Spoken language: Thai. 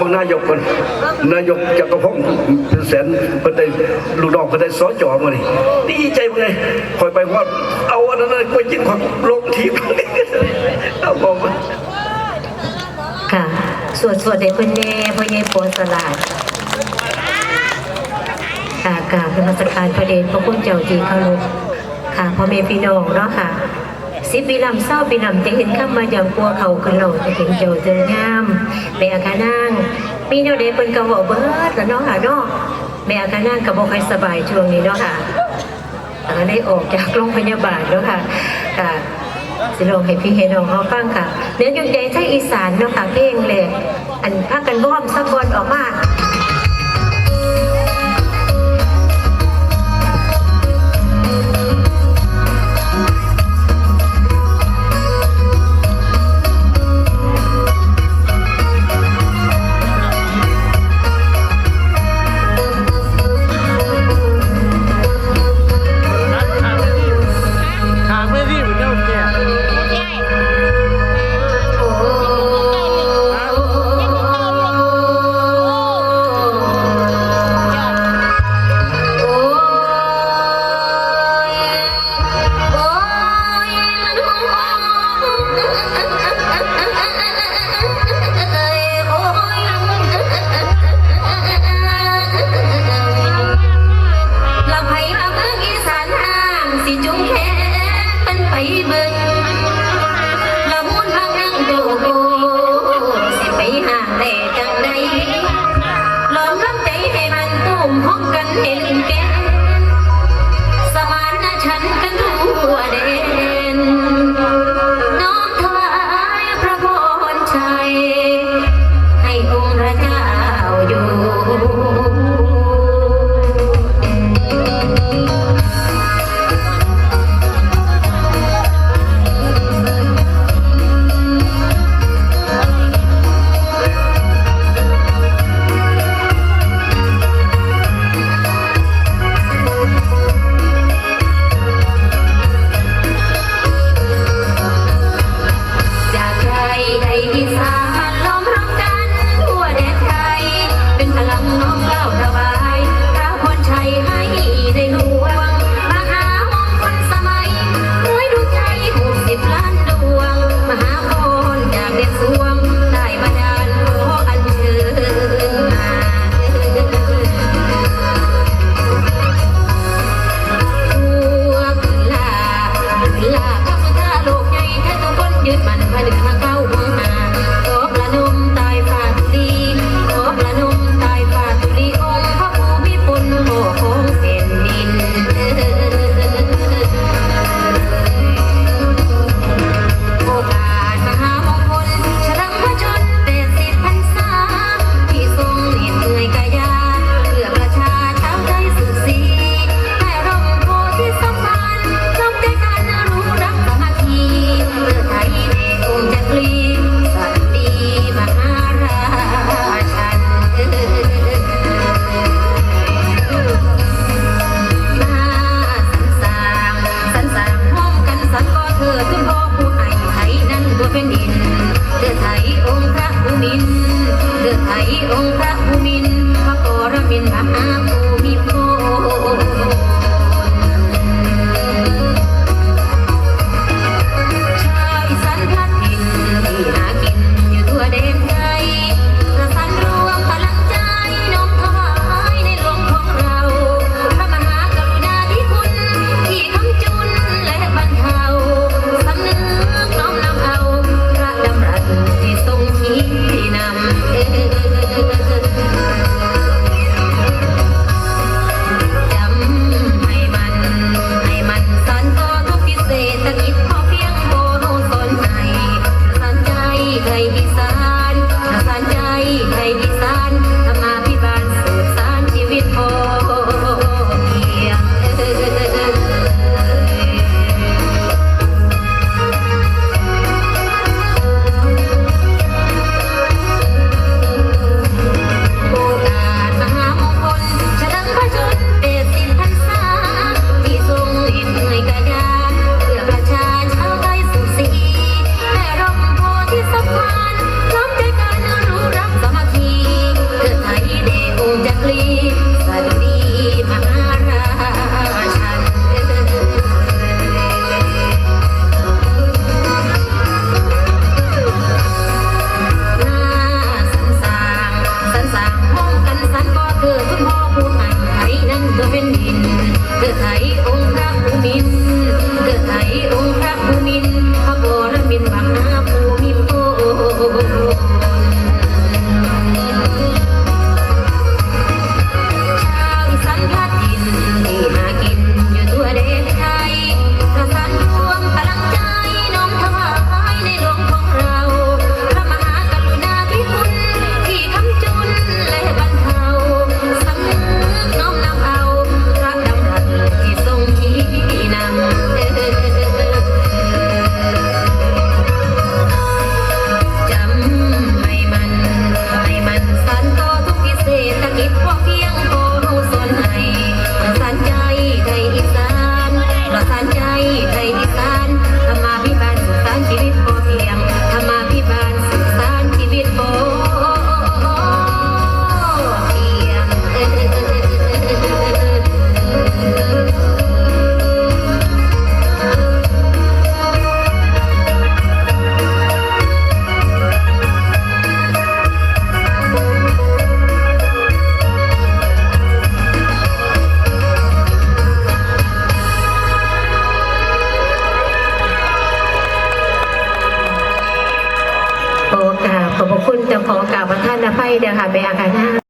บางนายกคนนายกจักรพงศ์เป็นแสนเป็นได้ลูกน้องเป็นได้สอจอมานี่ดีใจมั้งไงคอยไปว่าเอาอันนั้นไปยิงของลงทีมเอาบอกมาค่ะ สวดสวดเด็กคนเน่พ่อใหญ่โปรสลาดค่ะกาบเป็นมัสการประเด็นพระคุณเจ้าจีเคารพค่ะพ่อแม่พี่น้องเนาะค่ะ สิบปีลำเศร้าปีลำจะเห็นข้ามาอย่ากลัวเขาขึ้นโหลจะเห็นเจ้าเจองามแม่อาคานั่งมีแนวเด็กเป็นกระบอกเบิร์ดแล้วเนาะค่ะเนาะแม่อาคานั่งกับบอกใครสบายช่วงนี้เนาะค่ะอ่าได้ออกจากโรงพยาบาลแล้วค่ะค่ะสิลองให้พี่เฮนองเขาฟังค่ะเนื้อยุดใหญ่ใช่อีสานเนาะค่ะเพลงเลยอันพักกันว่อมสักคนออกมา ขอกราบพระท่านอภัยเด้อค่ะไปอาคานา